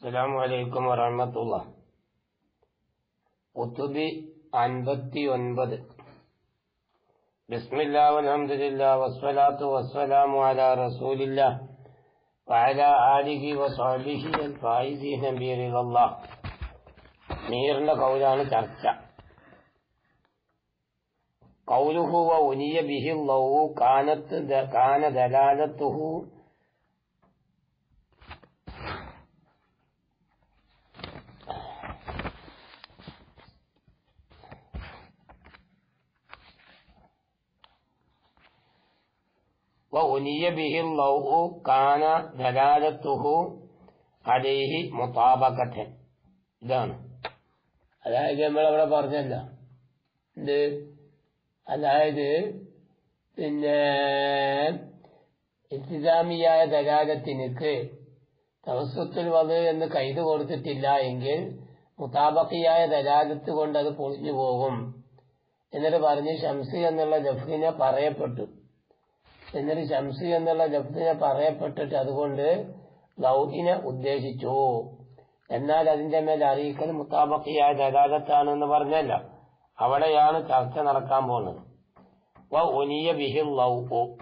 അസ്സലാമു അലൈക്കും വറഹമത്തുള്ള കുത്തുബി അൻപത്തി ഒൻപത് ബിസ്മില്ലാ വൽഹംദുലില്ലാ വസ്സലാത്തു വസ്സലാമു അലാ റസൂലില്ലാ വഅലാ ആലിഹി വസ്വഹ്ബിഹി അൽ ഫായിസീന ബിറിദല്ലാഹ് മീറിന്റെ കൗലാണ് ചർച്ച قوله وأني به الله كانت كان دلالته ഉനിയ ബിഹിൽ ലൗഹു കാന ദലാലത്തുഹു അലേഹി മുതാബക്കഥൻ ഇതാണ്. അതായത് നമ്മളവിടെ പറഞ്ഞല്ല. എന്ത്? അതായത് പിന്നെ ഇസ്ലാമിയായ ദലാലത്തിനക്ക് തവസ്വത്തിൽ വന്ന് എന്ന് കൈത് കൊടുത്തിട്ടില്ല എങ്കിൽ മുതാബക്കിയായ ദലാലത്ത് കൊണ്ട് അത് പൊളിഞ്ഞു പോകും. എന്നിട്ട് പറഞ്ഞ് ഷംസി എന്നുള്ള ലഫ്ലിനെ പറയപ്പെട്ടു. എന്നിട്ട് ശംസി എന്നുള്ള ലഫ്ദിനെ പറയപ്പെട്ടിട്ട് അതുകൊണ്ട് ലൗഹിനെ ഉദ്ദേശിച്ചു. എന്നാൽ അതിന്റെ മേൽ അറിയിക്കൽ മുത്താബക്കിയായ ദലാലത്താണെന്ന് പറഞ്ഞല്ല. അവിടെയാണ് ചർച്ച നടക്കാൻ പോകുന്നത്. ഒനിയ ബിഹിൽ ലൗഹു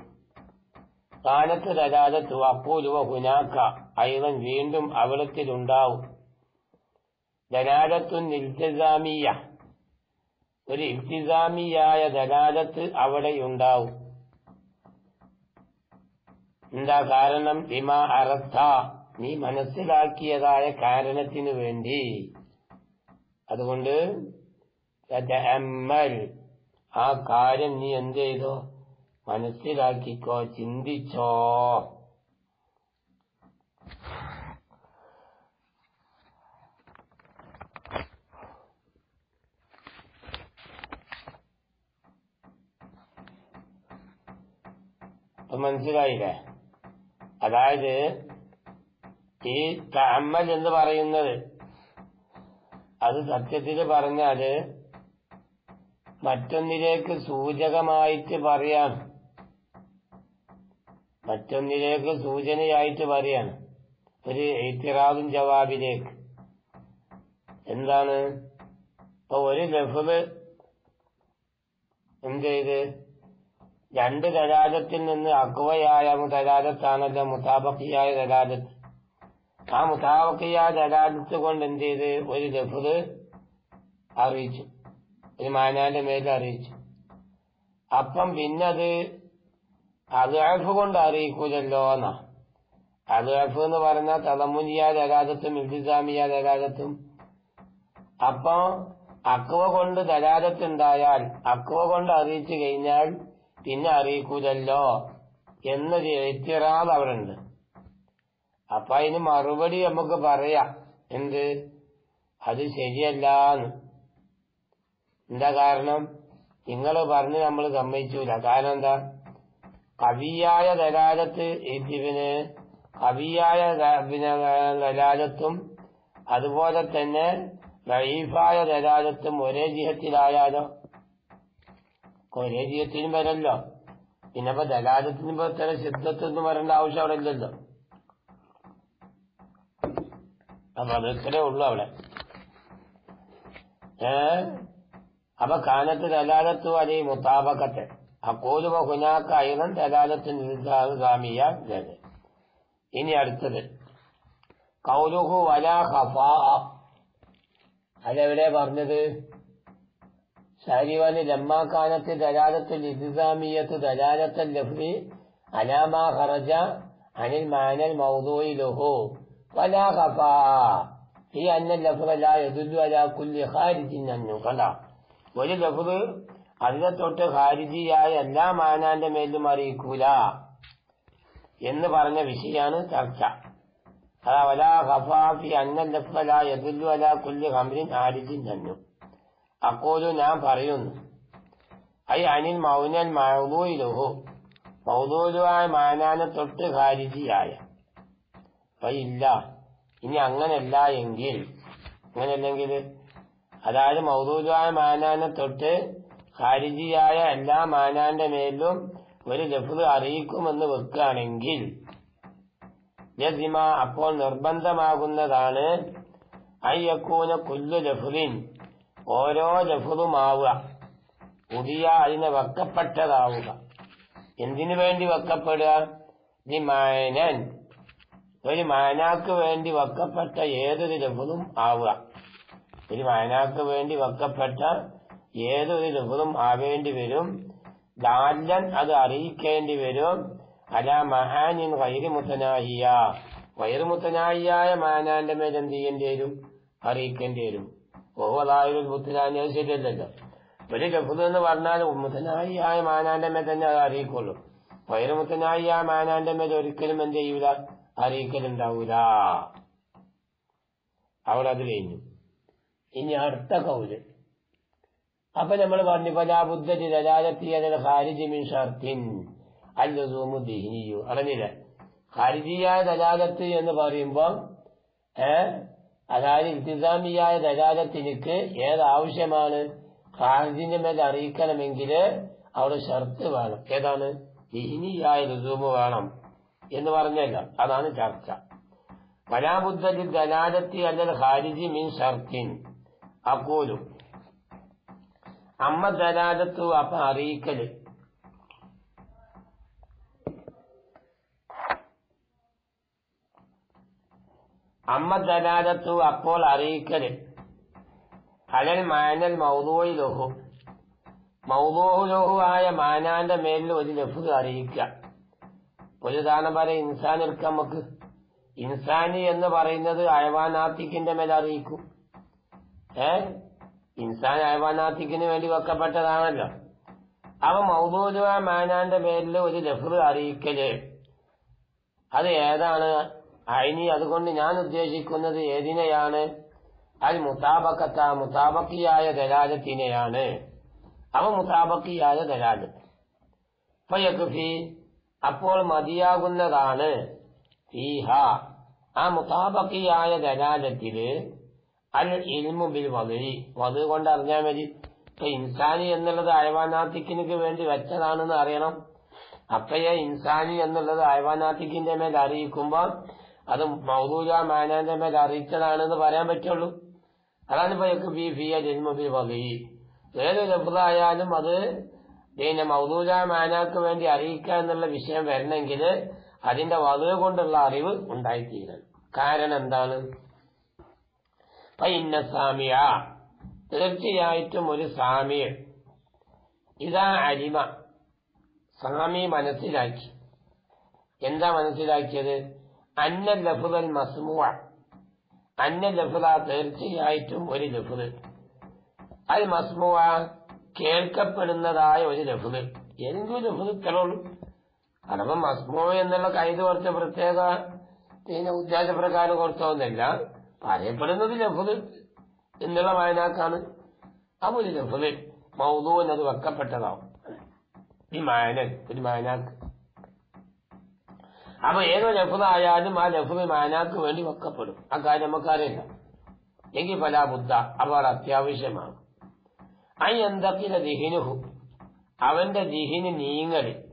കാലത്ത് ദലാലത്ത് അപ്പോലുവ ഹുനാക്ക അയവൻ വീണ്ടും അവിടത്തിലുണ്ടാവും ദലാലത്തു ഇൽത്തിസാമിയ ഒരു ഇൽത്തിസാമിയായ ദലാലത്ത് അവിടെയുണ്ടാവും. എന്താ കാരണം? വിമ അറത്ത നീ മനസ്സിലാക്കിയതായ കാരണത്തിനു വേണ്ടി. അതുകൊണ്ട് ആ കാര്യം നീ എന്ത് ചെയ്തോ? മനസ്സിലാക്കിക്കോ ചിന്തിച്ചോ. മനസ്സിലായില്ലേ? അതായത് ഈ തഅമ്മൽ എന്ന് പറയുന്നത്. അത് സത്യത്തിൽ പറഞ്ഞാൽ മറ്റൊന്നിലേക്ക് സൂചകമായിട്ട് പറയാണ് മറ്റൊന്നിലേക്ക് സൂചനയായിട്ട് പറയാണ് ഒരു എത്തിറാദും ജവാബിലേക്ക്. എന്താണ്? ഇപ്പൊ ഒരു ലഫ്ല് എന്ത് ചെയ്ത്? രണ്ട് ദലാലത്തിൽ നിന്ന് അക്വയായ ദലാലത്താണല്ലോ മുതാബക്കിയായ ദലാലത്ത് ആ മുതാബക്കിയായ ദലാലത്ത് കൊണ്ട് എന്ത് ചെയ്ത്? ഒരു ലഫ്ല് അറിയിച്ചു. ഒരു മാനാന്റെ മേൽ അറിയിച്ചു. അപ്പം പിന്നത് അദ്ഹഫ് കൊണ്ട് അറിയിക്കൂലല്ലോ എന്നാ. അദ്ഹഫ് എന്ന് പറഞ്ഞാൽ തലമുനിയ ദലാലത്തും ഇൽത്തിസാമിയ ദലാലത്തും അപ്പം അക്വ കൊണ്ട് ദലാലത്തുണ്ടായാൽ അക്വ കൊണ്ട് അറിയിച്ചു കഴിഞ്ഞാൽ പിന്നെ അറിയിക്കൂലല്ലോ എന്നൊരു എത്തിറാത് അവിടെ ഉണ്ട് അപ്പൊ അതിന് മറുപടി നമുക്ക് പറയാം. എന്ത്? അത് ശരിയല്ലാന്ന്. എന്താ കാരണം? നിങ്ങൾ പറഞ്ഞ് നമ്മൾ സമ്മതിച്ചൂല. കാരണം എന്താ? കവിയായ ദലാലത്ത് ഇതിന് കവിയായ പിന്നെ ദലാലത്തും അതുപോലെ തന്നെ ലൈഫായ ദലാലത്തും ഒരേ ജിഹത്തിലായാലോ ഒരേ ജീവിതത്തിനും വരല്ലോ. പിന്നെ ഇപ്പൊ ദലാലത്തിന് ഇപ്പൊ ഇത്ര സിദ്ധത്തൊന്നും വരേണ്ട ആവശ്യം അവിടെ ഇല്ലല്ലോ. അപ്പൊ അത് ഇത്രേ ഉള്ളൂ അവിടെ. ഏ? അപ്പൊ കാനത്ത് ദലാലത്തു അലി മുത്താബക്കത്തെ അക്കോലുവ ഹുനാക്ക അയവൻ ദലാലത്ത് നിസാമിയ ഇനി അടുത്തത്. കൗലുഹു വല ഹഫാ അതെവിടെ പറഞ്ഞത്? ഷാരിവാന് ലമ്മാക്കാനത്ത് ദലാലത്തുൽ ഇസ്ലാമിയത്ത് ദലാലത്തൽ ലഫ്ലി അലാമാ ഖറജ അനിൽ മാനൽ മൗദൂയി ലഹു വല ഹഫാ ഈ അന്ന ലഫ്ല ലാ യദുല്ലു അലാ കുല്ലി ഖാരിജിൻ അന്നു. കണ്ടാ? ഒരു ലഫ്ല് അതിനെ തൊട്ട് ഹാരിജിയായ എല്ലാ മാനാന്റെ മേലും അറിയിക്കൂല എന്ന് പറഞ്ഞ വിഷയാണ് ചർച്ച. അതാ വലാ ഖഫാഫി അന്ന ലഫ്ല യദുല്ലു അലാ കുല്ലി ഖംറിൻ ഹാരിജിൻ അന്നു. അക്കോലു ഞാൻ പറയുന്നു. ഐ അനിൽ മൗനൽ മൗലൂയിലുഹു മൗലൂലുവായ മാനാന തൊട്ട് ഖാരിജിയായ. ഇല്ല. ഇനി അങ്ങനല്ല എങ്കിൽ അങ്ങനല്ലെങ്കിൽ അതായത് മൗലൂലുവായ മാനാനെ തൊട്ട് ഖാരിജിയായ എല്ലാ മാനാന്റെ മേലും ഒരു ലഭുത അറിയിക്കുമെന്ന് വെക്കുകയാണെങ്കിൽ അപ്പോൾ നിർബന്ധമാകുന്നതാണ് അയ്യക്കൂന കുല്ലു ലഫുലിൻ ഓരോ ലഫുലുമാവുക പുതിയ അതിന് വെക്കപ്പെട്ടതാവുക. എന്തിനു വേണ്ടി വെക്കപ്പെടുക? ഈ മായനൻ ഒരു മാനാക്ക് വേണ്ടി വെക്കപ്പെട്ട ഏതൊരു ലഭുതും ആവുക. ഒരു മാനാക്ക് വേണ്ടി വെക്കപ്പെട്ട ഏതൊരു ലഭുതും ആവേണ്ടി വരും. ദാല്ലൻ അത് അറിയിക്കേണ്ടി വരും. അല മഹാനിൻ വൈര് മുത്തനാഹിയ വൈര് മുത്തനാഹിയായ മാനാന്റെ മേൽ എന്ത് ചെയ്യേണ്ടി വരും? അറിയിക്കേണ്ടി വരും. ഓവലായൊരു മുത്തനാനി അത് ശരിയല്ലല്ലോ. ഒരു ലഫുദ് എന്ന് പറഞ്ഞാൽ മുത്തനാഹിയായ മാനാന്റെ മേൽ തന്നെ അത് അറിയിക്കുള്ളൂ. വയറു മുത്തനായി ആ മാനാന്റെ മേൽ ഒരിക്കലും എന്ത് ചെയ്യൂല? അറിയിക്കലുണ്ടാവൂല. അവിടെ അത് കഴിഞ്ഞു. ഇനി അടുത്ത കൗൽ. അപ്പൊ നമ്മൾ പറഞ്ഞു പലാബുദ്ധ ദലാലത്തിയ ഖാരിജി ഷർത്തിൻ അല്ലസൂമു ദിഹിനിയു. അറിഞ്ഞില്ല ദലാലത്ത് എന്ന് പറയുമ്പോ ഏ അതായത് ഇന്തിസാമിയായ ദലാലത്തിനിക്ക് ഏതാവശ്യമാണ്? ഖാരിജിന്റെ മേൽ അറിയിക്കണമെങ്കിൽ അവിടെ ഷർത്ത് വേണം. ഏതാണ്? ദിഹിനിയായ ലുസൂമ് വേണം എന്ന് പറഞ്ഞല്ല. അതാണ് ചർച്ച. പലാബുദ്ധ ദലാലത്തി അല്ലൽ ഖാരിജി മിൻ ഷർത്തിൻ. അക്കൂലും അമ്മ ദലാലത്തു അപ്പൊ അറിയിക്കൽ അമ്മ ദലാലത്തു അപ്പോൾ അറിയിക്കൽ. അലൽ മാനൽ മൗതോയി ലഹു. മൗലൂഹു ലഹു മാനാന്റെ മേലിൽ ഒരു ലഫു അറിയിക്കുക. ഒരു ഉദാഹരണം ഇൻസാൻ എടുക്കാം നമുക്ക് ഇൻസാനി എന്ന് പറയുന്നത് അയവാനാത്തിക്കിന്റെ മേൽ അറിയിക്കും. ഏ? ഇൻസാൻ അയവാനാത്തിക്കിന് വേണ്ടി വെക്കപ്പെട്ടതാണല്ലോ. അവ മൗദൂദുവ മാനാന്റെ പേരിൽ ഒരു ലഫ്റ് അറിയിക്കൽ. അത് ഏതാണ്? അയിനി അതുകൊണ്ട് ഞാൻ ഉദ്ദേശിക്കുന്നത് ഏതിനെയാണ്? അൽ മുതാബക്കത്ത മുതാബക്കിയായ ദലാലത്തിനെയാണ്. അവ മുതാബക്കിയായ ദലാലത്ത് അപ്പോൾ മതിയാകുന്നതാണ്. ആ മുതാബക്കിയായ ദലാലത്തിൽ അൽ ഇൽമു ബിൽ വധുരി വധു കൊണ്ട് അറിഞ്ഞാൽ മതി. ഇപ്പൊ ഇൻസാനി എന്നുള്ളത് അയവാനാത്തിക്കിനക്ക് വേണ്ടി വെച്ചതാണെന്ന് അറിയണം. അപ്പയെ ഇൻസാനി എന്നുള്ളത് അയവാനാത്തിക്കിന്റെ മേൽ അറിയിക്കുമ്പോൾ അത് മൗദൂജ മാനാന്റെ മേൽ അറിയിച്ചതാണെന്ന് പറയാൻ പറ്റുള്ളൂ. അതാണ് ഇപ്പൊ ബി ഫി ജന്മബി ഇൽമു ബിൽ വധി ഏത് ലഫ്തായാലും അത് പിന്നെ മൗദൂജ മാനാക്ക് വേണ്ടി അറിയിക്കുക എന്നുള്ള വിഷയം വരണമെങ്കിൽ അതിന്റെ വധു കൊണ്ടുള്ള അറിവ് ഉണ്ടായിത്തീരണം. കാരണം എന്താണ്? ഇന്ന സാമിയ. തീർച്ചയായിട്ടും ഒരു സാമിയ ഇതാ അരിമ. സാമി മനസ്സിലാക്കി. എന്താ മനസ്സിലാക്കിയത്? അന്ന ലഫുദൽ മസ്മുവ അന്ന ലഫുദ തീർച്ചയായിട്ടും ഒരു ലഫുദ്. അൽ മസ്മുവ കേൾക്കപ്പെടുന്നതായ ഒരു ലഫുദ്. ഏതെങ്കിലും ലഫുദ് ഇത്രയുള്ളൂ അഥവാ മസ്മുവ എന്നുള്ള കൈത് കുറച്ച് പ്രത്യേക പിന്നെ ഉദ്ദേശപ്രകാരം കുറച്ചൊന്നുമില്ല പറയപ്പെടുന്നത് ലഫുദ് എന്നുള്ള വായനാക്കാണ് അപ്പൊ ഒരു ലഫുദ് മൗതു എന്നത് വെക്കപ്പെട്ടതാവും. ഈ മായനൻ ഒരു മായനാക്ക് അപ്പൊ ഏത് ലഫുദായാലും ആ ലഫുദ് മാനാക്ക് വേണ്ടി വെക്കപ്പെടും. ആ കാര്യം നമുക്കറിയില്ല. എങ്കിൽ പല ബുദ്ധ അവർ അത്യാവശ്യമാണ്. ഐ എന്തൊക്കെ ദിഹിനുഹു? അവന്റെ ദിഹിന് നീങ്ങൽ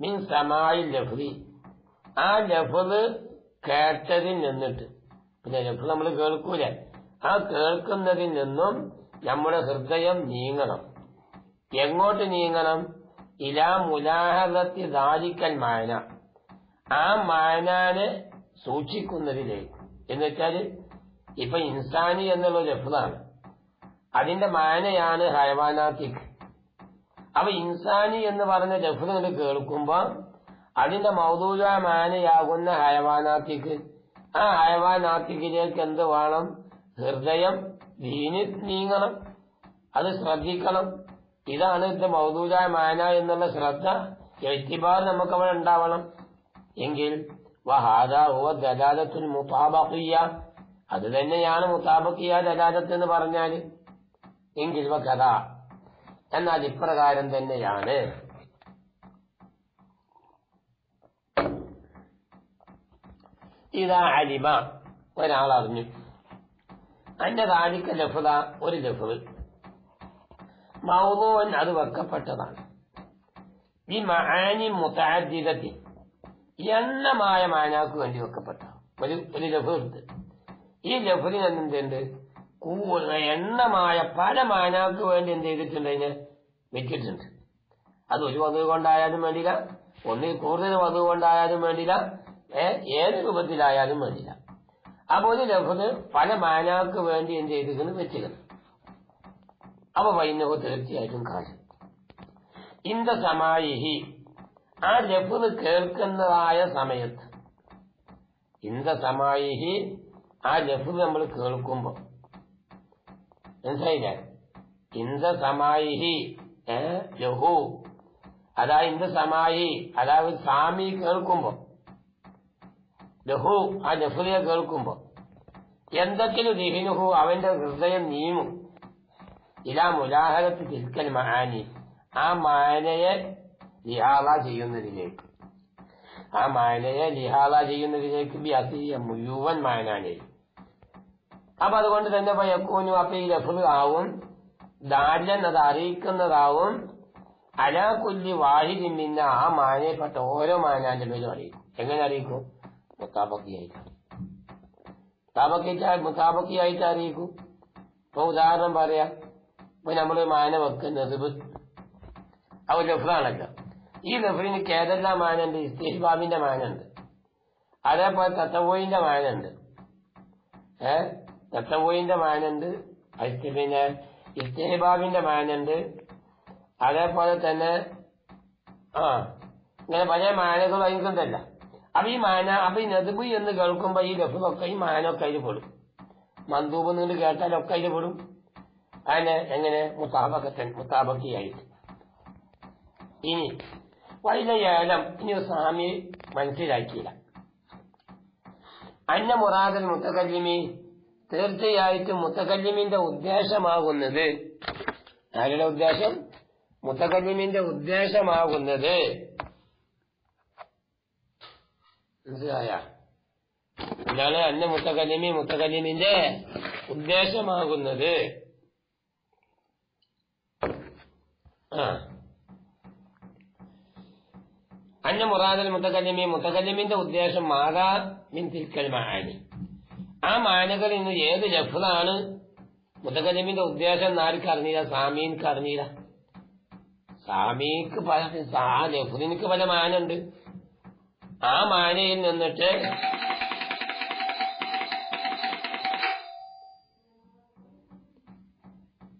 മീൻ സമായി ലഫുദി ആ ലഫ്ല് കേട്ടതിൽ നിന്നിട്ട്. പിന്നെ ലഫ്ല് നമ്മൾ കേൾക്കൂല. ആ കേൾക്കുന്നതിൽ നിന്നും നമ്മുടെ ഹൃദയം നീങ്ങണം. എങ്ങോട്ട് നീങ്ങണം? ഇലാ മുലാഹത്തി ദാരിക്കൽ മായന ആ മാനാനെ സൂക്ഷിക്കുന്നതിലേക്ക്. എന്ന് വെച്ചാൽ ഇപ്പൊ ഇൻസാനി എന്നുള്ള ലഫ്ലാണ് അതിന്റെ മാനയാണ് ഹയവാനാത്തിക്ക് അപ്പൊ ഇൻസാനി എന്ന് പറഞ്ഞ ലഫ്ലുകൾ കേൾക്കുമ്പോ അതിന്റെ മൗതൂജ മാനയാകുന്ന ഹയവാനാത്തിക്ക് ആ ഹയവാനാത്തിക്കിലേക്ക് എന്ത് വേണം? ഹൃദയം ദീനി നീങ്ങണം. അത് ശ്രദ്ധിക്കണം. ഇതാണ് ഇത് മൗതൂജ മാന എന്നുള്ള ശ്രദ്ധ എത്തിബാർ നമുക്ക് അവിടെ ഉണ്ടാവണം. എങ്കിൽ വഹാദ ഹുവ ദലാലത്തുൽ മുതാബഖിയ. അത് തന്നെയാണ് മുതാബക്കിയ ദലാലത്ത് എന്ന് പറഞ്ഞാൽ എങ്കിൽ കഥ. എന്നാൽ ഇപ്രകാരം തന്നെയാണ്. ഇതാ അലിമ. ഒരാൾ അറിഞ്ഞു. അന്റെ താലിക്ക ലഫുത ഒരു ലഫുദ് മൗമോൻ അത് വെക്കപ്പെട്ടതാണ്. ഈ മഹാനി മുത്താദ്ദിതത്തി എണ്ണമായ മാനാക്ക് വേണ്ടി വെക്കപ്പെട്ട ഒരു ഒരു ലഭുണ്ട് ഈ ലഭുവിന് എന്തുണ്ട് കൂടുതൽ എണ്ണമായ പല മാനാക്ക് വേണ്ടി എന്ത് ചെയ്തിട്ടുണ്ട് അതിനെ വെച്ചിട്ടുണ്ട് അത് ഒരു വധു കൊണ്ടായാലും വേണ്ടില്ല ഒന്നിൽ കൂടുതൽ വധു കൊണ്ടായാലും വേണ്ടില്ല ഏത് രൂപത്തിലായാലും വേണ്ടില്ല അപ്പൊ ഒരു ലഫത് പല മാനാക്ക് വേണ്ടി എന്ത് ചെയ്തിരിക്കുന്നു? വെച്ചിരുന്നു അപ്പൊ വൈനവ് തീർച്ചയായിട്ടും കാര്യം. ഇന്ത സമായിഹി ആ ലഫത് കേൾക്കുന്നതായ സമയത്ത്. ഇന്ത സമായിഹി ആ ലഫത് നമ്മൾ കേൾക്കുമ്പോൾ മനസ്സിലായില്ലേ? ഇന്ത സമായിഹി ഏ ലഹു അതാ ഇന്ത സമായി അതായത് സാമി കേൾക്കുമ്പോ. ലഹു ആ ലഫുലിയെ കേൾക്കുമ്പോ. എന്തെങ്കിലും ദിഹിനുഹു അവന്റെ ഹൃദയം നീങ്ങും. ഇലാ മുലാഹലത്ത് തിരിക്കൽ മഹാനി. ആ മാനയെ ലിഹാള ചെയ്യുന്നതിലേക്ക്. ആ മായനയെ ലിഹാള ചെയ്യുന്നതിലേക്ക് വ്യാസിയ മുഴുവൻ മാനാനെ അപ്പൊ അതുകൊണ്ട് തന്നെ പയക്കൂനു അപ്പൊ ഈ ലഫുൽ ആവും ദാര്യൻ അത് അറിയിക്കുന്നതാവും അലാ കുല്ലി വാഹിദിൻ മിന്ന ആ മാനയെപ്പെട്ട ഓരോ മാനാന്റെ മേലും അറിയിക്കും എങ്ങനെ അറിയിക്കും? മുത്താബക്കിയായിട്ട്. മുത്താബക്കിയായിട്ട് മുത്താബക്കിയായിട്ട് അറിയിക്കും. ഇപ്പൊ ഉദാഹരണം പറയാം. ഇപ്പൊ നമ്മൾ മാന വെക്കുന്നത് അത് ലഫ്ലാണല്ലോ ഈ ലഫ്ലിന് കേരള മാനുണ്ട് ഇസ്തിഹ്ബാബിന്റെ മാനുണ്ട്. അതേപോലെ തത്തവോയിന്റെ മാനുണ്ട്. ഏ? തത്തവോയിന്റെ മാനുണ്ട് പിന്നെ ഇസ്തിഹ്ബാബിന്റെ മാനുണ്ട്. അതേപോലെ തന്നെ ആ ഇങ്ങനെ പല മാനകൾ അതിനുണ്ടല്ല അപ്പൊ ഈ മാന അപ്പൊ ഈ നെതുബ് എന്ന് കേൾക്കുമ്പോ ഈ ലഫ്ലൊക്കെ ഈ മാനൊക്കെ അതിൽ പെടും. മന്ദൂബ് നിന്ന് കേട്ടാലൊക്കെ അതിൽ പെടും. അതിനെ എങ്ങനെ? മുത്താബക്കത്തൻ മുത്താബക്കിയായിട്ട്. ഇനി വൈല ഏലം ഇനി സ്വാമി മനസ്സിലാക്കിയില്ല. അന്ന മുറാദൽ മുത്തകല്ലിമി തീർച്ചയായിട്ടും മുത്തകല്ലിമിന്റെ ഉദ്ദേശമാകുന്നത് ആരുടെ ഉദ്ദേശം? മുത്തകല്ലിമിന്റെ ഉദ്ദേശമാകുന്നത് മനസ്സിലായ? ഇതാണ് അന്ന മുത്തകല്ലിമി മുത്തകല്ലിമിന്റെ ഉദ്ദേശമാകുന്നത്? ആ. അന്ന മുറാദൽ മുത്തകല്ലിമി മുത്തകല്ലിമിന്റെ ഉദ്ദേശം മാതാ മിൻ തിൽക്കൽ മാനി ആ മാനകളിൽ നിന്ന് ഏത് ലഫ്ലാണ് മുത്തകല്ലിമിന്റെ ഉദ്ദേശം ആർക്ക് അറിഞ്ഞില്ല സാമീൻക്ക് അറിഞ്ഞില്ല. സാമീക്ക് പല ആ ലഫ്ലിനിക്ക് പല മാനുണ്ട്. ആ മാനയിൽ നിന്നിട്ട്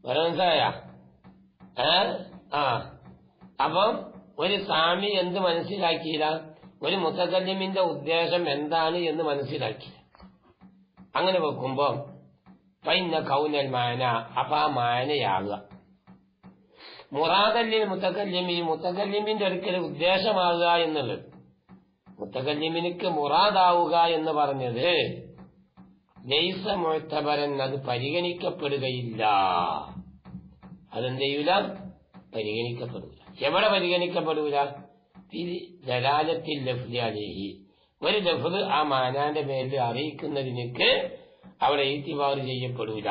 മനസ്സിലായ? ആ. അപ്പം ഒരു സ്വാമി എന്ത് മനസ്സിലാക്കിയില്ല? ഒരു മുത്തകല്യമിന്റെ ഉദ്ദേശം എന്താണ് എന്ന് മനസ്സിലാക്കി. അങ്ങനെ വെക്കുമ്പോ പൈന്ന കൗനൽ മാന അപ്പൊ ആ മാനയാകുക. മുറാദല്ലിൽ മുത്തകല്യമി മുത്തകല്യമിന്റെ ഒരിക്കൽ ഉദ്ദേശമാകുക എന്നുള്ളത്. മുത്തകല്യമിനിക്ക് മുറാദാവുക എന്ന് പറഞ്ഞത് മുഴത്തപരൻ അത് പരിഗണിക്കപ്പെടുകയില്ല അതെന്ത് ചെയ്യൂല? പരിഗണിക്കപ്പെടില്ല എവിടെ പരിഗണിക്കപ്പെടൂല ജലാലത്തിൽ ലഫ്ലാലേഹി ഒരു ലഫ്ല് ആ മാനാന്റെ പേരിൽ അറിയിക്കുന്നതിനൊക്കെ അവിടെ ഈത്തിവാർ ചെയ്യപ്പെടൂല.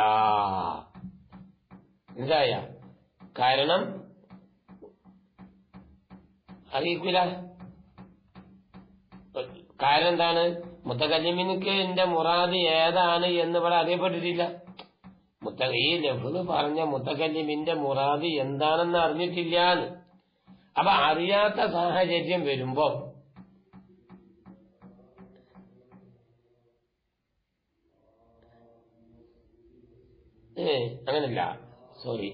എന്തായ? കാരണം അറിയിക്കൂല. കാരണം എന്താണ്? മുത്തകല്ലിമിനിക്ക് എന്റെ മുറാദ് ഏതാണ് എന്ന് ഇവിടെ അറിയപ്പെട്ടിട്ടില്ല. മുത്ത ഈ ലഫ്ല് പറഞ്ഞ മുത്തകല്ലിമിന്റെ മുറാദ് എന്താണെന്ന് അറിഞ്ഞിട്ടില്ലാന്ന്. അപ്പൊ അറിയാത്ത സാഹചര്യം വരുമ്പോ ഏ അങ്ങനല്ല. സോറി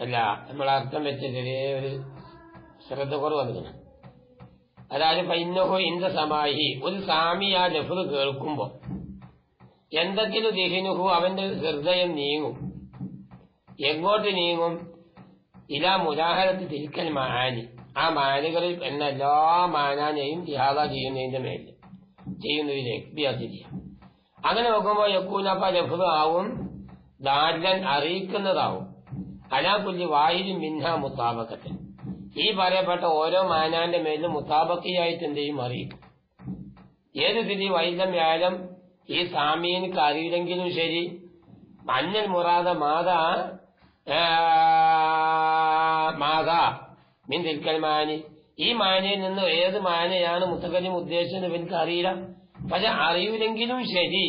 അല്ല നമ്മൾ അർത്ഥം വെച്ച ചെറിയ ഒരു ശ്രദ്ധ കുറവ് വന്നിരുന്നു അതായത് പൈനഹോ ഇന്ത സമാഹി. ഒരു സാമി ആ ലഫ്റ് കേൾക്കുമ്പോ എന്തെങ്കിലും ദിഹിനുഹു അവന്റെ ഹൃദയം നീങ്ങും. എങ്ങോട്ട് നീങ്ങും? ഇലാ മുലാഹരത്ത് തിരിക്കൽ മാനി. ആ മാനുകളിൽ എന്ന എല്ലാ മാനാനെയും ജിഹാദ ചെയ്യുന്നതിന്റെ മേലിൽ. ചെയ്യുന്നതിലേക്ക് വ്യാസിരിക്കാം അങ്ങനെ നോക്കുമ്പോൾ യക്കൂനപ്പ ലഭുതാവും ദാരിദ്ര്യൻ അറിയിക്കുന്നതാവും. അലാകുല്ലി വാഹിദും മിൻഹ മുത്താബക്കത്തിൽ ഈ പറയപ്പെട്ട ഓരോ മാനാന്റെ മേലും മുത്താബക്കിയായിട്ട് എന്തെയും അറിയിക്കും ഏത് സ്ഥിതി വൈദ്യം വ്യാഴം ഈ സാമീനിക്ക് അറിയില്ലെങ്കിലും ശരി. മഞ്ഞൽ മുറാദ മാത മാത മിൻ തിൽക്കൽ മാനി. ഈ മാനയിൽ നിന്ന് ഏത് മാനയാണ് മുത്തക്കല്ലിം ഉദ്ദേശിച്ചത് എനിക്ക് അറിയില്ല. പക്ഷെ അറിയില്ലെങ്കിലും ശരി.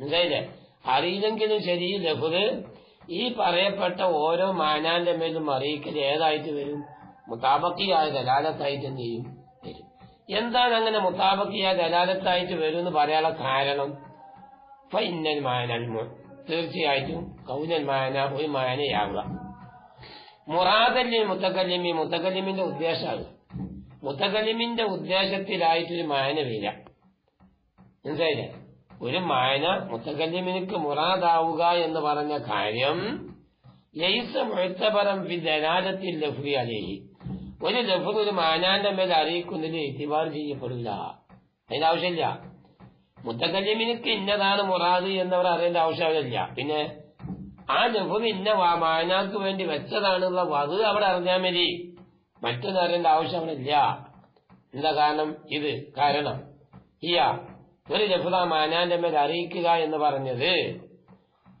മനസ്സിലായില്ലേ? അറിയില്ലെങ്കിലും ശരി. ലഹുദ് ഈ പറയപ്പെട്ട ഓരോ മാനാന്റെ മേലും അറിയിക്കൽ ഏതായിട്ട് വരും? മുത്താബക്കിയായ ദലാലത്തായിട്ട് എന്ത് ചെയ്യും? വരും. എന്താണ് അങ്ങനെ മുത്താബക്കിയായ ദലാലത്തായിട്ട് വരും എന്ന് പറയാനുള്ള കാരണം? ഫൈനൽ മാനൽ തീർച്ചയായിട്ടും കൗനന്മാന മാനയാവുക. മുറാദല്ലി മുത്തക്കല്ലിമി മുത്തക്കല്ലിമിന്റെ ഉദ്ദേശമാണ്. മുത്തക്കല്ലിമിന്റെ ഉദ്ദേശത്തിലായിട്ടൊരു മായന വീര മനസ്സിലായില്ലേ? ഒരു മായന മുത്തക്കല്ലിമിനിക്ക് മുറാദാവുക എന്ന് പറഞ്ഞ കാര്യം ലൈസ മുഴുത്തപരം ദലാലത്തിൽ ലഫ്രി അലേഹി. ഒരു ലഫ്ർ ഒരു മാനാന്റെ മേൽ അറിയിക്കുന്നതിൽ എത്തിബാർ ചെയ്യപ്പെടില്ല. അതിന്റെ ആവശ്യമില്ല മുത്തക്കല്ലിമിനിക്ക് ഇന്നതാണ് മുറാദ് എന്നവർ അറിയേണ്ട ആവശ്യമില്ല. പിന്നെ ആ ലഫ്ർ ഇന്ന മാനാക്ക് വേണ്ടി വെച്ചതാണുള്ള വത് അവിടെ അറിഞ്ഞാൽ മതി. മറ്റൊന്നും അറിയേണ്ട ആവശ്യം അവിടെ ഇല്ല എന്താ കാരണം? ഇത് കാരണം. ഹിയ ഒരു ലഭുത മാനാന്റെ മേൽ അറിയിക്കുക എന്ന് പറഞ്ഞത്.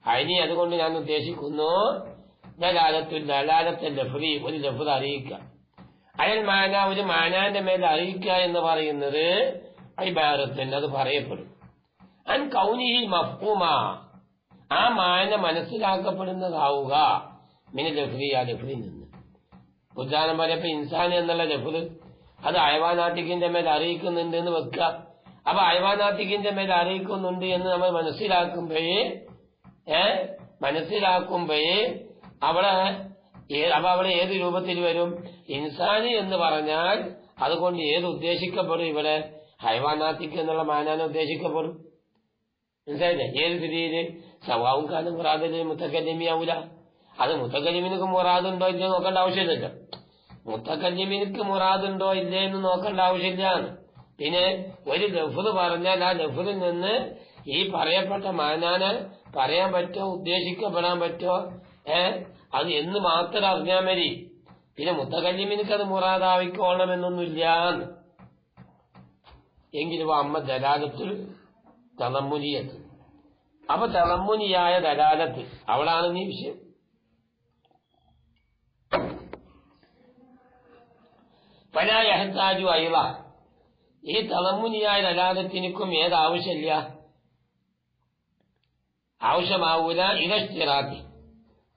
അതിനി അതുകൊണ്ട് ഞാൻ ഉദ്ദേശിക്കുന്നു ലഭുതി ഒരു ലഭുത അറിയിക്കുക. അയൽ മാന ഒരു മാനാന്റെ മേൽ അറിയിക്കുക എന്ന് പറയുന്നത് അഭിഭാരത്തിന് അത് പറയപ്പെടും. അൻ കൗനിഹി മഫ്ഹൂമ. ആ മാന മനസ്സിലാക്കപ്പെടുന്നതാവുക. മിന ലഫ്രി ആ ലഫ്രിൽ നിന്ന്. ഉദാഹരണം പറയപ്പോ ഇൻസാൻ എന്നുള്ള ലഫ്ത് അത് അയവാനാട്ടിക്കിന്റെ മേൽ അറിയിക്കുന്നുണ്ട് എന്ന് വെക്കുക അപ്പൊ അയവാനാട്ടിക്കിന്റെ മേൽ അറിയിക്കുന്നുണ്ട് എന്ന് നമ്മൾ മനസ്സിലാക്കുമ്പോഴേ ഏ? മനസ്സിലാക്കുമ്പോഴേ അവിടെ അപ്പൊ അവിടെ ഏത് രൂപത്തിൽ വരും? ഇൻസാന് എന്ന് പറഞ്ഞാൽ അതുകൊണ്ട് ഏത് ഉദ്ദേശിക്കപ്പെടും ഇവിടെ ഹൈവാനാത്തിക്ക് എന്നുള്ള മാനാന ഉദ്ദേശിക്കപ്പെടും. മനസ്സിലായില്ലേ ഏത് സ്ഥിതിയിൽ സവാവും കാലം മുറാദിൽ മുത്തക്കല്ലിമിയാവൂല അത് മുത്തക്കല്ലിമിനക്ക് മുറാദുണ്ടോ ഇല്ലേ നോക്കേണ്ട ആവശ്യമില്ലല്ലോ മുത്തക്കല്ലിമിനക്ക് മുറാദുണ്ടോ ഇല്ലേ എന്ന് നോക്കേണ്ട ആവശ്യമില്ല പിന്നെ ഒരു ലഫുദ് പറഞ്ഞാൽ ആ ലഫുദിൽ നിന്ന് ഈ പറയപ്പെട്ട മാനാന് പറയാൻ പറ്റോ ഉദ്ദേശിക്കപ്പെടാൻ പറ്റോ ഏ അത് എന്ന് മാത്രം അറിഞ്ഞാൽ മതി പിന്നെ മുത്തകല്ലിമിനിക്ക് അത് മുറാദാവിക്കോളണമെന്നൊന്നുമില്ല എങ്കിലും അമ്മ ദലാലത്തിൽ തലമുനിയത്ത്. അപ്പൊ തലമുനിയായ ദലാലത്ത് അവളാണ് നീ വിഷയം. പലായഹത്താജു അയിള. ഈ തലമുനിയായ ദലാലത്തിനിക്കും ഏതാവശ്യമില്ല. ആവശ്യമാവൂല ഇതഷ്ടിറാത്തി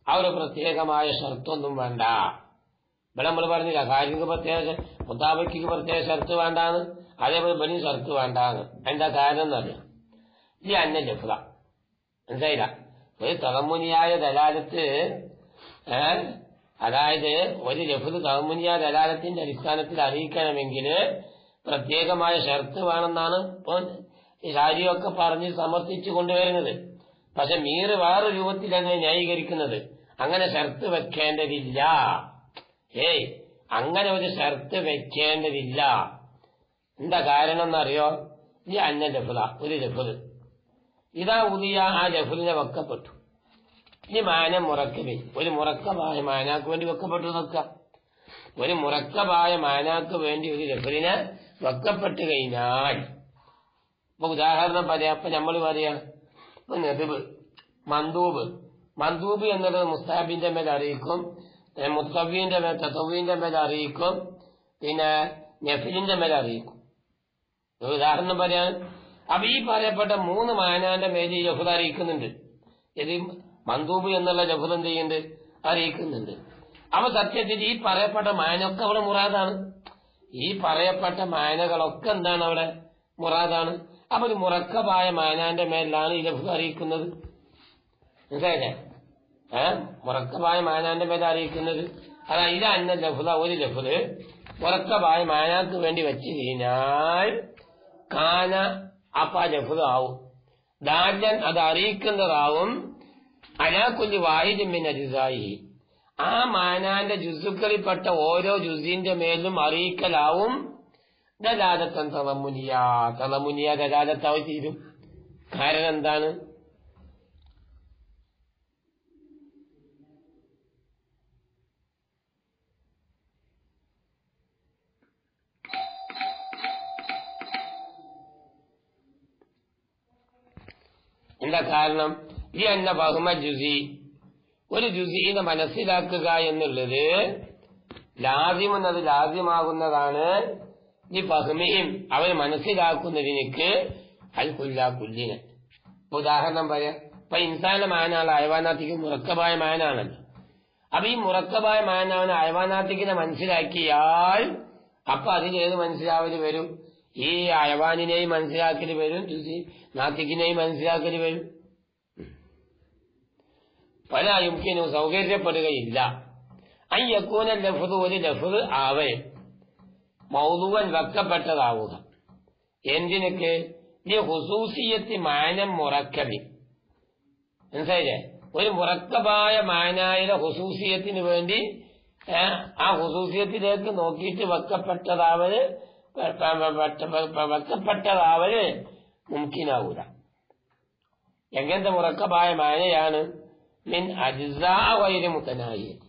ആ ഒരു പ്രത്യേകമായ ഷർത്തൊന്നും വേണ്ട. ഇവിടെ നമ്മൾ പറഞ്ഞില്ല കാര്യങ്ങൾക്ക് പ്രത്യേക മുത്താബയ്ക്ക് പ്രത്യേക ഷർത്ത് വേണ്ടാന്ന്. അതേപോലെ ബലി ഷർത്ത് വേണ്ടാന്ന്. എന്താ കാരണം എന്നറിയാം അന്ന ലഫ്ത മനസ്സിലായില്ല? ഒരു തകമുനിയായ ദലാലത്ത് അതായത് ഒരു ലഫുദ് തകമുനിയായ ദലാലത്തിന്റെ അടിസ്ഥാനത്തിൽ അറിയിക്കണമെങ്കിൽ പ്രത്യേകമായ ഷർത്ത് വേണമെന്നാണ് ഇപ്പോൾ ശാരിയൊക്കെ പറഞ്ഞ് സമർത്ഥിച്ചു കൊണ്ടുവരുന്നത്. പക്ഷെ മീർ വേറെ രൂപത്തിൽ അതിനെ ന്യായീകരിക്കുന്നത്. അങ്ങനെ ഷർത്ത് വെക്കേണ്ടതില്ല. ഏയ് അങ്ങനെ ഒരു ഷർത്ത് വെക്കേണ്ടതില്ല. എന്താ കാരണം എന്നറിയോ ഈ അന്ന ലഫുദ ഒരു ലഫ്ത് ഇതാ ഉദിയ ആ ലഹുലിനെ വെക്കപ്പെട്ടു. ഇനി മാനം മുറക്കമേ ഒരു മുറക്കമായ മാനാക്ക് വേണ്ടി വെക്കപ്പെട്ടു നോക്ക ഒരു മുറക്കമായ മാനാക്ക് വേണ്ടി ഒരു ലഹുലിനെ വെക്കപ്പെട്ട് കഴിഞ്ഞാൽ ഇപ്പൊ ഉദാഹരണം പറയാം. അപ്പൊ നമ്മൾ പറയാം ഇപ്പൊ നെതിബ് മന്ദൂബ്. മന്ദൂബ് എന്നുള്ളത് മുസ്താബിന്റെ മേൽ അറിയിക്കും മുത്തവീന്റെ മേൽ തത്തവീന്റെ മേൽ അറിയിക്കും പിന്നെ നെഫിലിന്റെ മേൽ അറിയിക്കും. ഉദാഹരണം പറയാൻ അപ്പൊ ഈ പറയപ്പെട്ട മൂന്ന് മാനാന്റെ മേജ് ഈ ലഫുദ് അറിയിക്കുന്നുണ്ട് ഇത് മന്ദൂബ് എന്നുള്ള ജഫുദ് എന്ത് ചെയ്യുന്നുണ്ട്? അറിയിക്കുന്നുണ്ട് അപ്പൊ സത്യത്തിൽ ഈ പറയപ്പെട്ട മാനൊക്കെ അവിടെ മുറാദാണ്. ഈ പറയപ്പെട്ട മാനകളൊക്കെ എന്താണ് അവിടെ മുറാദാണ്. അപ്പൊ ഒരു മുറക്കമായ മാനാന്റെ മേലാണ് ഈ ലഫുദ് അറിയിക്കുന്നത് മനസ്സിലായില്ലേ? ഏ? മുറക്കമായ മാനാന്റെ മേലെ അറിയിക്കുന്നത് അതാ ഇത് അന്ന ലഫുദ ഒരു ലഫുദ് മുറക്കമായ മാനാക്ക് വേണ്ടി വെച്ച് കഴിഞ്ഞാൽ കാന അപ്പ ദാജൻ അത് അറിയിക്കുന്നതാവും. അലാക്കുല്ലി വാഹിദിൻ അജുസായി ആ മാനാന്റെ ജുസുക്കളിൽപ്പെട്ട ഓരോ ജുസിന്റെ മേലും അറിയിക്കലാവും. ദലാലത്തൻ തളമുനിയ. തലമുനിയ ദലാലത്തായി തീരും. കാരണം എന്താണ്? എന്താ കാരണം? ഈ എന്ന ബഹുമ ജുസി ഒരു ജുസീനെ മനസ്സിലാക്കുക എന്നുള്ളത് ലാസിം എന്നത് ലാസ്യമാകുന്നതാണ് ഈ ബഹുമയും അവർ മനസ്സിലാക്കുന്നതിനേക്ക് അൽ കുല്ല കുല്ലിനെ ഉദാഹരണം പറയാം. ഇപ്പൊ ഇൻസാന മാനാണ് അയവാനാത്തിക്ക് മുറക്കമായ മാനാണല്ലോ. അപ്പൊ ഈ മുറക്കമായ മാനാണ് അയവാനാത്തിക്കിനെ മനസ്സിലാക്കിയാൽ അപ്പൊ അതിലേത് മനസ്സിലാവൽ വരും? ഈ അയവാനിനെയും മനസ്സിലാക്കി വരും നാത്തിക്കിനെയും മനസ്സിലാക്കി വരും. പല യുക്കിനും സൗകര്യപ്പെടുകയില്ല. അയ്യക്കൂന ലഫുദ് ഒരു ലഫുദ് ആവേ. മൗതുവൻ വെക്കപ്പെട്ടതാവുക. എന്തിനൊക്കെ? ഈ ഹുസൂസിയത്തി മാനം മുറക്കബി മനസ്സിലായില്ലേ? ഒരു മുറക്കമായ മാനായുടെ ഹുസൂസിയത്തിന് വേണ്ടി ആ ഹുസൂസിയത്തിലേക്ക് നോക്കിയിട്ട് വെക്കപ്പെട്ടതാവൽ പ- പ- പ- പ- വെക്കപ്പെട്ടതാവൽ മുംകിനാവൂല എങ്ങനത്തെ ഉറക്കമായ മാനയാണ് മിൻ അജിസാ വൈര മുത്തനായി.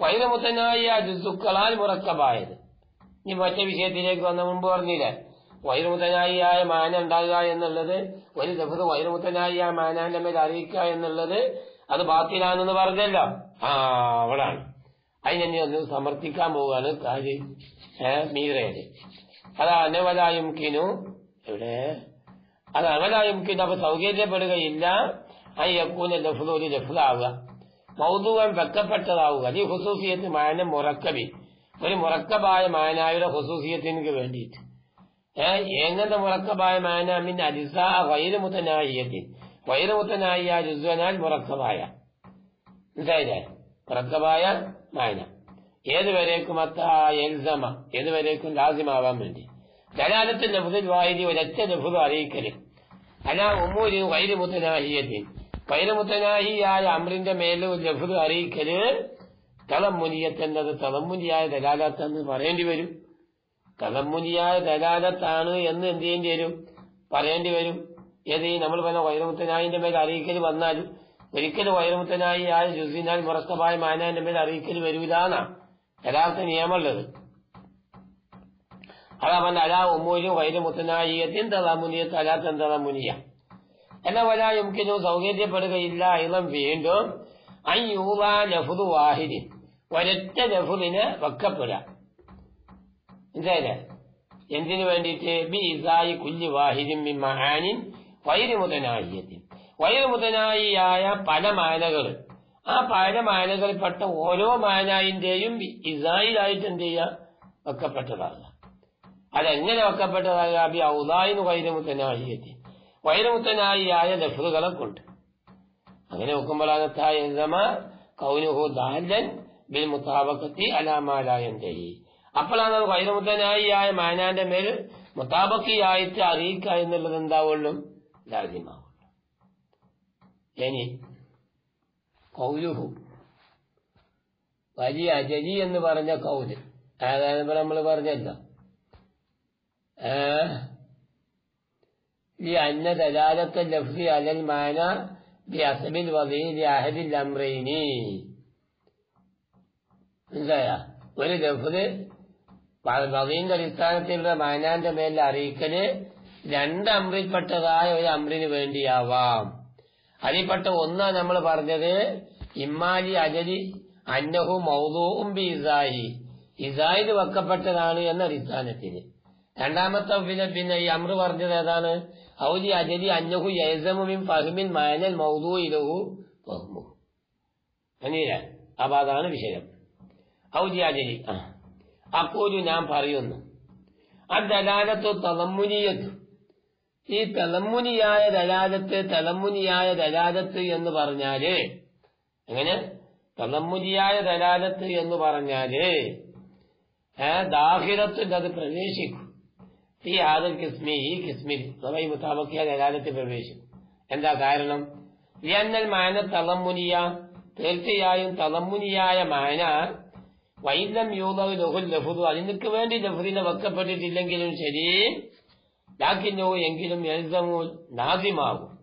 വൈര മുത്തനായി അജിസുക്കളാൽ ഉറക്കമായത് ഇനി മറ്റേ വിഷയത്തിലേക്ക് വന്ന മുമ്പ് പറഞ്ഞില്ലേ? വൈരമുത്തനായിയായ മാന ഉണ്ടാകുക എന്നുള്ളത് ഒരു ദിവസം വൈരമുത്തനായി ആ മാനാന്റെ മേൽ അറിയിക്കുക എന്നുള്ളത് അത് ബാത്തിലാണെന്ന് പറഞ്ഞല്ലോ. ആ അവിടാണ്. അതിനെ ഒന്ന് സമർത്ഥിക്കാൻ പോവുകയാണ് കാര്യം. മീറേൽ അത് അനവലായുംകിനു എവിടെ? അത് അനവലായുംകിനു അപ്പൊ സൗകര്യപ്പെടുകയില്ല. ആ യക്കൂന ലഫ്ത് ഒരു ലഫ്താവുക മൗതുവൻ വെക്കപ്പെട്ടതാവുക. ഈ ഹുസൂസിയത്ത് മാനം മുറക്കബി. ഒരു മുറക്കബായ മാനായുടെ ഹുസൂസിയത്തിന് വേണ്ടിയിട്ട്. എങ്ങനെ മുറക്കബായ മാന? മിൻ അജിസ വൈര മുത്തനായിയത്തിൽ വൈര ജുസ്വനാൽ മുറക്കബായ. മനസ്സിലായില്ലേ? മുറക്കബായ മാന. ഏതുവരേക്കും അത്ത എൽസമ ഏതുവരേക്കും ലാസിമാവാൻ വേണ്ടി. ജലാലത്ത് ലഫുദിൽ വാഹിദി ഒരൊറ്റ ലഫുദ് അറിയിക്കൽ. അല്ല ഉമ്മൂരി വൈരമുത്തനാഹിയത് മുത്തനാഹിയത്തിൽ വൈര മുത്തനാഹിയായ അമ്രിന്റെ മേൽ ലഭുത അറിയിക്കൽ തളമുനിയത്തെന്നത് തളമുനിയായ ദലാലത്തെന്ന് പറയേണ്ടി വരും. തളമുനിയായ ദലാലത്താണ് എന്ന് എന്ത് ചെയ്യേണ്ടി വരും? പറയേണ്ടി വരും. ഏത് നമ്മൾ പറഞ്ഞ വൈരമുത്തനായിന്റെ മേൽ അറിയിക്കൽ വന്നാൽ ഒരിക്കലും വൈരമുത്തനായി ആയ ജുസിനാൽ മുറസ്തമായ മാനാന്റെ മേൽ അറിയിക്കൽ വരൂലാന്നാ യഥാർത്ഥ നിയമമുള്ളത്. അതാ പറഞ്ഞ അലാ ഉമ്മൂരും വൈരമുത്തനായിയത്തിൻ തളമുനിയത്ത് അലാത്തൻ തളമുനിയ എന്ന വല നമുക്കിന് സൗകര്യപ്പെടുകയില്ല ഇളം വീണ്ടും ലഫുദ് വാഹിദിൻ. ഒരൊറ്റ ലഫുദിന് വെക്കപ്പെടാം. മനസ്സിലായില്ലേ? എന്തിനു വേണ്ടിയിട്ട്? ബി ഇസായി കുല്ലി വാഹിദിൻ മഹാനിൻ വൈര് മുതനായിയത്തിൻ വൈര് പല മാനകൾ ആ പഴയ മായനകളിൽപ്പെട്ട ഓരോ മായനായിന്റെയും ഇസായിലായിട്ട് എന്ത് ചെയ്യുക? വെക്കപ്പെട്ടതാകുക അതെങ്ങനെ വെക്കപ്പെട്ടതാകുക ബി ഔദായിന് വൈരമുത്തനായി എത്തി. വൈരമുത്തനായി ആയ ലഫുകളെ കൊണ്ട് അങ്ങനെ മുത്താബക്കത്തി അലാമാലായന്തരി അപ്പോഴാണ് അത് വൈരമുത്തനായി ആയ മാനാന്റെ മേൽ മുത്താബക്കിയായിട്ട് അറിയിക്കുക എന്നുള്ളത് എന്താവുള്ളൂ? ലാജ്യമാവുള്ളൂ ഇനി കൗലുഹു വലിയ അജലി എന്ന് പറഞ്ഞ കൗല് അതായത് ഇപ്പൊ നമ്മൾ പറഞ്ഞല്ലോ ഏ ഈ അന്ന ദലാലത്തെ ലഫ്സി അലൽ മാന بحسب الوضع لأحد الأمرين മനസ്സിലായ ഒരു ലഫ്ത് വധീന്റെ അടിസ്ഥാനത്തിലുള്ള മാനാന്റെ മേലിൽ അറിയിക്കല് രണ്ട് അമ്രിൽപ്പെട്ടതായ ഒരു അമ്രിന് വേണ്ടിയാവാം അതിൽപ്പെട്ട ഒന്നാണ് നമ്മൾ പറഞ്ഞത് ഇമ്മാലി അജലി അന്നഹു മൗദൂവും ബി ഇസായി ഇസായിൽ വെക്കപ്പെട്ടതാണ് എന്ന അടിസ്ഥാനത്തിന് രണ്ടാമത്തെ പിന്നെ പിന്നെ ഈ അമ്ര പറഞ്ഞത് ഏതാണ്? ഔലി അജലി അന്നഹു യസമുമിൻ ഫഹ്മിൻ മാനൽ മൗദൂ ഇലഹു ഫഹ്മു അനീല അപ്പൊ അതാണ് വിഷയം. ഔലി അജലി. അപ്പോലും ഞാൻ പറയുന്നു. ആ ദലാലത്തു തലമുനിയത്തു ഈ തലമുനിയായ രരാജത്ത് തലമുനിയായ ദലാലത്ത് എന്ന് പറഞ്ഞാൽ എങ്ങനെ? തലമുനിയായ ദലാലത്ത് എന്ന് പറഞ്ഞാൽ ദാഹിരത്തിൽ അത് പ്രവേശിക്കും. ഈ ആദൽ കിസ്മി ഈ കിസ്മിൽ ഈ മുത്താബക്കിയ രരാജത്തിൽ പ്രവേശിക്കും. എന്താ കാരണം? ലിയന്നൽ മാന തലമുനിയ തീർച്ചയായും തലമുനിയായ മാന വൈദ്യം യൂതവ് ലഹുൽ ലഹുദു അതിനക്ക് വേണ്ടി ലഹുദിനെ വെക്കപ്പെട്ടിട്ടില്ലെങ്കിലും ശരി ലാക്കിന്നോ എങ്കിലും എൽസമു നാസിമാകും.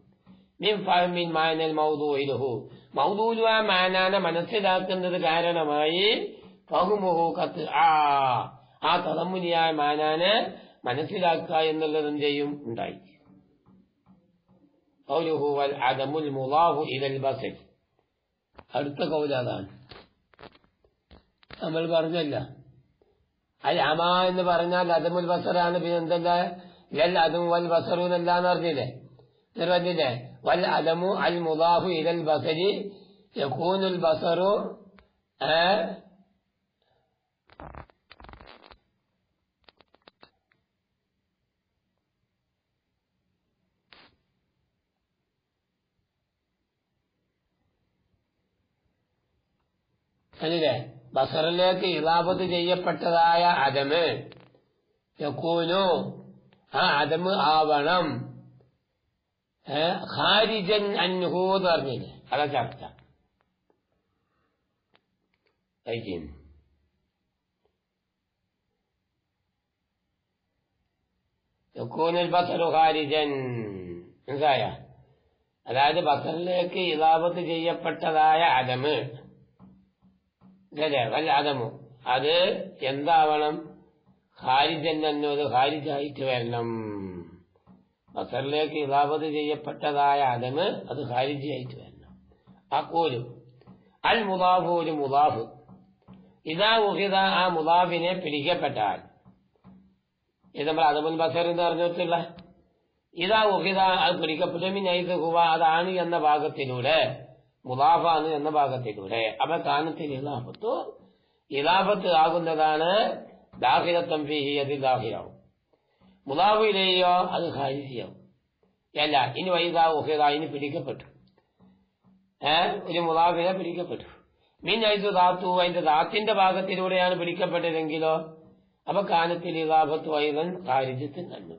മിൻ ഫഹമിൻ മാനൽ മൗദൂഇലഹു. മൗദൂലുവ മാനാന മനസ്സിലാക്കുന്നത് കാരണമായി ഫഹുമുഹു കത്ത് ആ ആ തലമുനിയായ മാനാന മനസ്സിലാക്കുക എന്നുള്ളത് എന്ത് ചെയ്യും ഉണ്ടായി. വൽ അദമുൽ മുളാഹു ഇലൽ ബസൽ അടുത്ത കൗല അതാണ്. നമ്മൾ പറഞ്ഞല്ല. അൽ അമ എന്ന് പറഞ്ഞാൽ അദമുൽ ബസറാണ് പിന്നെ എന്തല്ല ലൽ അതും വൽ ബസറു എന്നല്ലാന്ന് പറഞ്ഞില്ലേ ഇത് പറഞ്ഞില്ലേ വൽ അലമു അൽ മുദാഫു ഇലൽ ബസരി യക്കൂനുൽ ബസറു ഏ അല്ലേ ബസറിലേക്ക് ഇലാപത്ത് ചെയ്യപ്പെട്ടതായ അദമ് യക്കൂനു ആ അദമ് ആവണം. ഏ, ഖാരിജൻ അൻഹു എന്ന് പറഞ്ഞില്ലേ? അതാ ചർച്ച. കഴിക്കും യക്കൂനുൽ ബസറു ഖാരിജൻ. മനസ്സിലായ? അതായത് ബസറിലേക്ക് ഇലാപത്ത് ചെയ്യപ്പെട്ടതായ അദമ് ഇതല്ലേ? വല്ല അതമു? അത് എന്താവണം? ഖാരിജൻ എന്നത് ഖാരിജായിട്ട് വരണം. അസറിലേക്ക് ഇതാപത് ചെയ്യപ്പെട്ടതായ അതമ് അത് ഖാരിജിയായിട്ട് വരണം. ആ കോരും അൽ മുദാഫു ഒരു മുദാഫ്. ഇതാ ഉഹിത ആ മുദാഫിനെ പിടിക്കപ്പെട്ടാൽ. ഇത് നമ്മൾ അതമുൽ ബസർ എന്ന് പറഞ്ഞിട്ടുള്ള. ഇതാ ഉഹിത അത് പിടിക്കപ്പെട്ട. ഹുവ അതാണ് എന്ന ഭാഗത്തിലൂടെ. മുദാഫാണ് എന്ന ഭാഗത്തിലൂടെ. അപ്പൊ കാനത്തിൽ ഇതാപത്തു ഇതാപത്ത് ആകുന്നതാണ് ദാഹിരത്തം അത് ഖാരിജിയാവും അല്ല ഇനി വൈദാ പിടിക്കപ്പെട്ടു. ഒരു മുദാഫിനെ പിടിക്കപ്പെട്ടു. മീൻ ഐതു ധാത്തു അതിന്റെ ധാത്തിന്റെ ഭാഗത്തിലൂടെയാണ് പിടിക്കപ്പെട്ടതെങ്കിലോ അപ്പൊ കാനത്തിൽ ഇതാപത്ത് വൈദൻ ഖാരിജത്തിൽ നന്നു.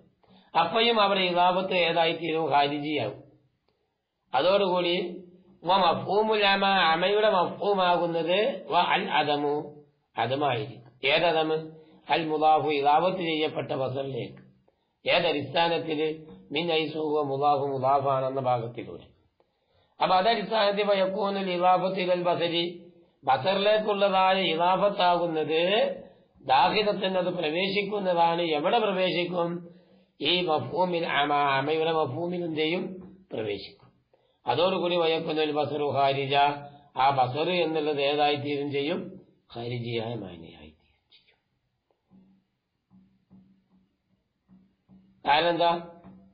അപ്പയും അവിടെ ഇതാപത്ത് ഏതായിത്തീരും ഖാരിജിയാവും. അതോടുകൂടി അമയുടെ മഫൂമാകുന്നത് അൽ അദമു അതമായിരിക്കും ഏതതമ് അൽ ഇലാവത്ത് ചെയ്യപ്പെട്ട വസലിലേക്ക് ഏതടിസ്ഥാനത്തിൽ മിൻ ഐസുവ മുദാഫു മുദാഫാണെന്ന ഭാഗത്തിലൂടെ. അപ്പൊ അതടിസ്ഥാനത്തിൽ വയക്കൂനിൽ ഇലാഫത്തിൽ ബസരി ബസറിലേക്കുള്ളതായ ഇലാഫത്താകുന്നത് അത് പ്രവേശിക്കുന്നതാണ്. എവിടെ പ്രവേശിക്കും? ഈ മഫൂമിൽ അമ അമയുടെ മഫൂമിൽ എന്തെയും പ്രവേശിക്കും. അതോടുകൂടി വയക്കുന്ന ഒരു ബസറു ഹാരിജ ആ ബസറു എന്നുള്ളത് ഏതായിത്തീരും ചെയ്യും? ഹാരിജിയായ മാനയായി കാരണം എന്താ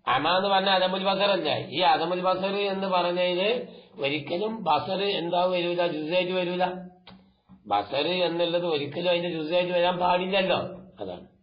അമ എന്ന് പറഞ്ഞ അദമുൽ ബസറല്ല ഈ അദമുൽ ബസർ എന്ന് പറഞ്ഞതിന് ഒരിക്കലും ബസർ എന്താ വരൂല ജുസായിട്ട് വരൂല. ബസർ എന്നുള്ളത് ഒരിക്കലും അതിന്റെ ജുസായിട്ട് വരാൻ പാടില്ലല്ലോ. അതാണ്.